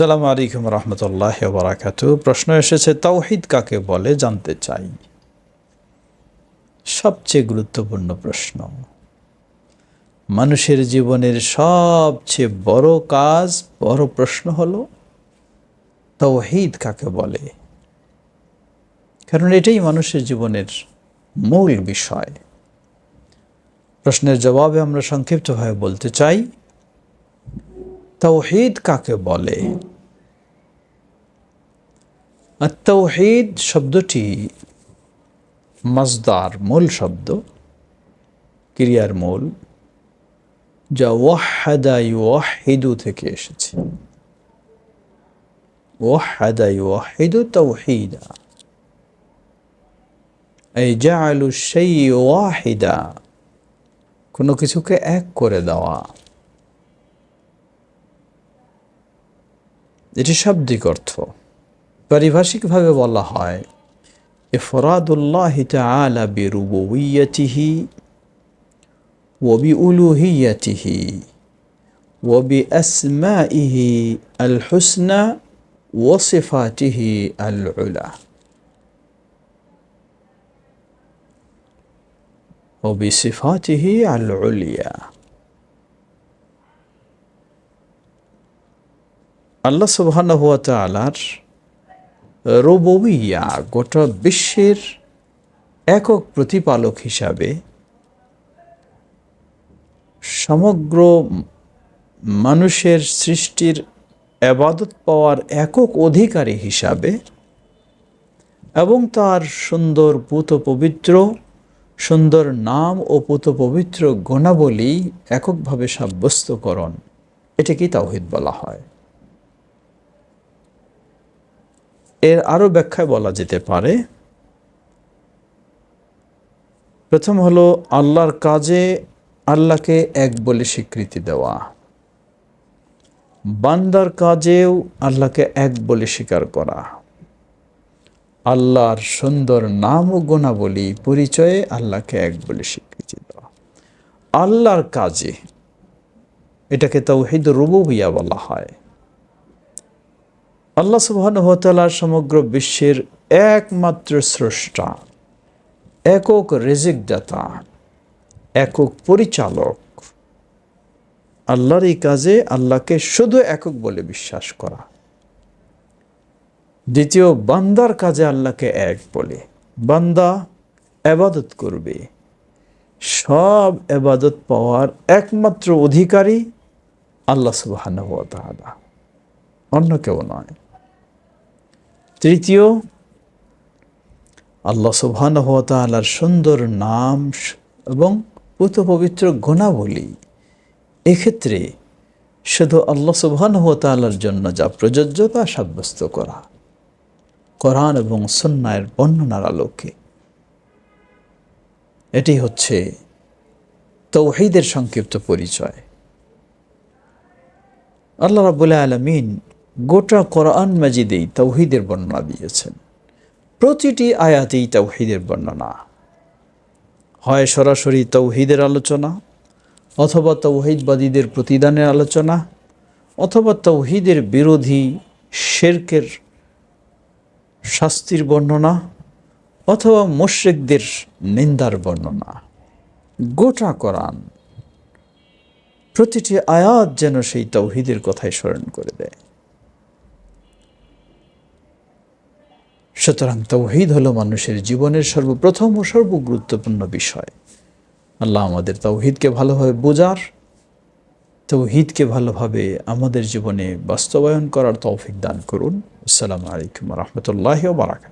আসসালামু আলাইকুম রহমতুল্লাহ বারাকাতু প্রশ্ন এসেছে তাওহিদ কাকে বলে? জানতে চাই। সবচেয়ে গুরুত্বপূর্ণ প্রশ্ন, মানুষের জীবনের সবচেয়ে বড় কাজ, বড় প্রশ্ন হলো তাওহিদ কাকে বলে? কারণ এটাই মানুষের জীবনের মূল বিষয়। প্রশ্নের জবাবে আমরা সংক্ষিপ্তভাবে বলতে চাই, তৌহিদ কাকে বলে? আর তৌহিদ শব্দটি মজদার মূল শব্দ, ক্রিয়ার মূল, যা ওয়াহাদা ওয়াহিদু থেকে এসেছে। ওয়াহাদা ওয়াহিদু তৌহিদা এই জাআলু সেই ওয়াহিদা, কোনো কিছুকে এক করে দেওয়া। এটি শাব্দিক অর্থ। পারিভাষিকভাবে বলা হয় ইফরাদুল্লাহ তাআলা বিরুবুইয়াতিহি وبألوهيته وبأسمائه الحسنى وصفاته العلى وبصفاته العليا আল্লাহ সুবহানাহু হুয়া তাআলার রববিয়া গোটা বিশ্বের একক প্রতিপালক হিসাবে সমগ্র মানুষের সৃষ্টির আবাদত পাওয়ার একক অধিকারী হিসাবে এবং তার সুন্দর পুত পবিত্র সুন্দর নাম ও পুত পবিত্র গুণাবলী এককভাবে সাব্যস্তকরণ। এটাকেই তাওহিদ বলা হয়। এর আরও ব্যাখ্যায় বলা যেতে পারে। প্রথম হলো, আল্লাহর কাজে আল্লাহকে এক বলে স্বীকৃতি দেওয়া। বান্দার কাজেও আল্লাহকে এক বলে স্বীকার করা। আল্লাহর সুন্দর নাম ও গুণাবলী পরিচয়ে আল্লাহকে এক বলে স্বীকৃতি দেওয়া। আল্লাহর কাজে, এটাকে তৌহিদ রুবুবিয়া বলা হয়। আল্লাহ সুবাহতালা সমগ্র বিশ্বের একমাত্র স্রষ্টা, একক রেজিকদাতা, একক পরিচালক। আল্লাহর এই কাজে আল্লাহকে শুধু একক বলে বিশ্বাস করা। দ্বিতীয়, বান্দার কাজে আল্লাহকে এক বলে। বান্দা এবাদত করবে। সব এবাদত পাওয়ার একমাত্র অধিকারী আল্লাহ সুবাহ অন্য কেউ নয়। তৃতীয়, আল্লাহ সুবহান তালার সুন্দর নাম এবং পুত পবিত্র গুণাবলী। এক্ষেত্রে শুধু আল্লাহ সুবহান তালার জন্য যা প্রযোজ্য তা সাব্যস্ত করা। কোরআন এবং সন্ন্যায়ের বর্ণনার আলোকে। এটি হচ্ছে তৌহিদের সংক্ষিপ্ত পরিচয়। আল্লাহ রাবুল্লাহ আলমিন গোটা কোরআন মাজিদেই তৌহিদের বর্ণনা দিয়েছেন। প্রতিটি আয়াতেই তৌহিদের বর্ণনা। হয় সরাসরি তৌহিদের আলোচনা, অথবা তৌহিদবাদীদের প্রতিদানের আলোচনা, অথবা তৌহিদের বিরোধী শেরকের শাস্তির বর্ণনা, অথবা মোশেকদের নিন্দার বর্ণনা। গোটা কোরআন প্রতিটি আয়াত যেন সেই তৌহিদের কথাই স্মরণ করে দেয়। সুতরাং তৌহিদ হলো মানুষের জীবনের সর্বপ্রথম ও সর্বগুরুত্বপূর্ণ বিষয়। আল্লাহ আমাদের তৌহিদকে ভালোভাবে বোঝার, তৌহিদকে ভালোভাবে আমাদের জীবনে বাস্তবায়ন করার তৌফিক দান করুন। আসসালামু আলাইকুম রহমতুল্লাহ বারাকাত